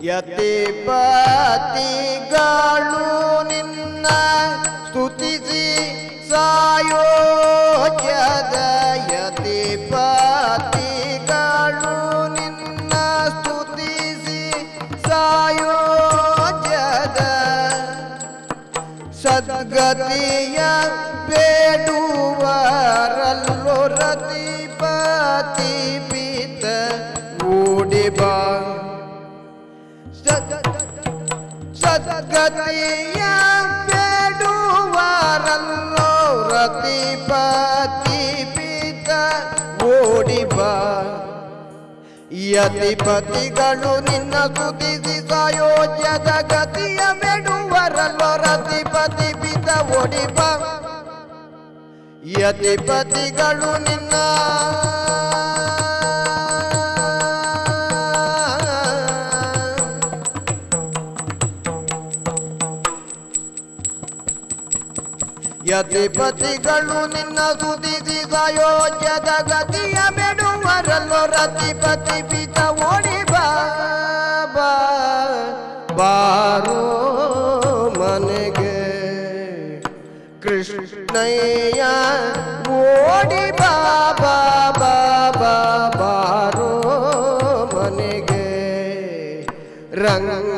ಯತಿಪತಿಗಳು ನಿನ್ನ ಸ್ತುತಿಸಿ ಸಾಯೋಜ್ಯದ ಯತಿಪತಿಗಳು ನಿನ್ನ ಸ್ತುತಿಸಿ ಸಾಯೋಜ್ಯದ ಸದ್ಗತಿಯ ಬೇಡುವರಲ್ಲೋ ರತಿಪತಿ ಪಿತ. ಓಡಿ ಬಾ. ಸದ್ಗತಿಯ ಬೇಡುವರಲ್ಲೋ ರತಿಪತಿ ಪಿತ ಓಡಿ ಬಾ. ಯತಿಪತಿಗಳು ನಿನ್ನ ಸುದಿಸಿ ಸಾಯೋಜ್ಯದ ಗತಿಯ ಬೇಡುವರಲ್ಲೋ ರತಿಪತಿ ಪಿತ ಓಡಿಬ ಯತಿಪತಿಗಳು ನಿನ್ನ ಯತಿಪತಿಗಳು ನಿನ್ನ ಸುದಿಸಿ ಯೋಗ್ಯದ ಗತಿಯ ಬೆಡುವರಲ್ಲೋ ರತಿಪತಿ ಪಿತ ಓಡಿ ಬಾರೋ ಮನೆಗೆ. ಕೃಷ್ಣಯ್ಯ ಓಡಿ ಬಾ ಬಾ ಬಾ ಬಾ, ಬಾರೋ ಮನೆಗೆ. ರಂಗಯ್ಯ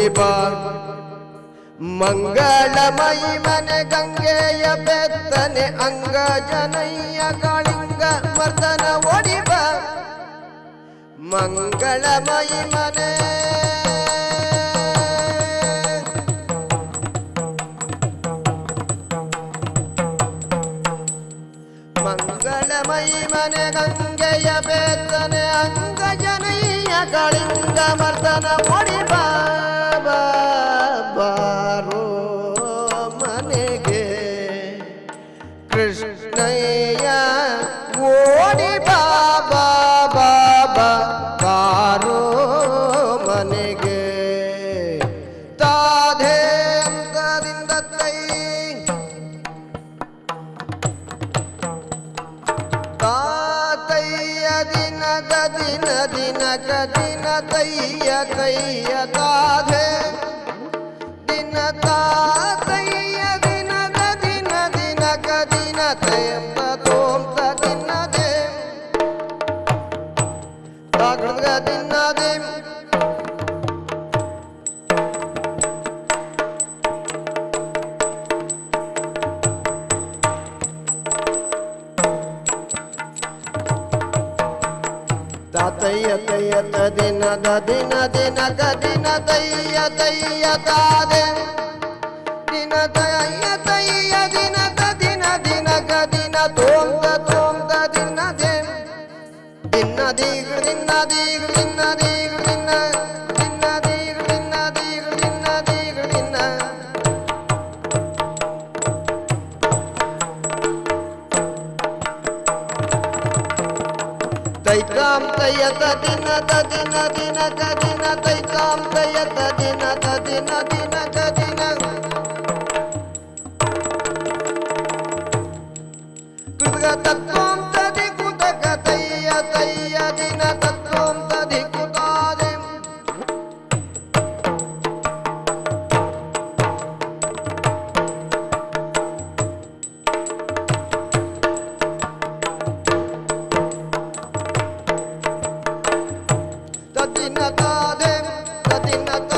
ಓಡಿ ಬಾ ಮಂಗಳಮಯಿ ಮನೆ ಗಂಗೆಯ ಬೆತ್ತನೆ ಅಂಗಜನಯ್ಯ ಕಾಳಿಂಗ ಮರ್ದನ ಓಡಿಬ ಮಂಗಳಮಯಿ ಮನೆ ಮಂಗಳಮಯಿ ಮನೆ ಗಂಗೆಯ ಬೆತ್ತನೆ ಅಂಗಜನಯ್ಯ ಕಾಳಿಂಗ ಮರ್ದನ ಓಡಿಬ कृष्णया गोडी बाबा बाबा कारो मने गे। ताधे तातय्य दिन दिन दिन दिन तय्य तय्य ताधे ತಾತಯ್ಯ ತಯ್ಯ ದಿನ ದಿನ ದಿನ ದಿನ ತಯ್ಯ ತಯ್ಯ ತಾದೆ. ದಿನ ತಯ್ಯ ತಯ್ಯ ದಿನ ದಿನ ದಿನ ದಿನ ತೋಂತ ತೋಂತ ದಿನ ದೇ ದಿನ ದೀಗ ದಿನ ದೀಗ ದಿನ ದಿನ தைக்காம் தைய தின தின தின தின தைக்காம் தைய தின தின தின தின கிருதகத்தம் Latina Tadem, not Tadem.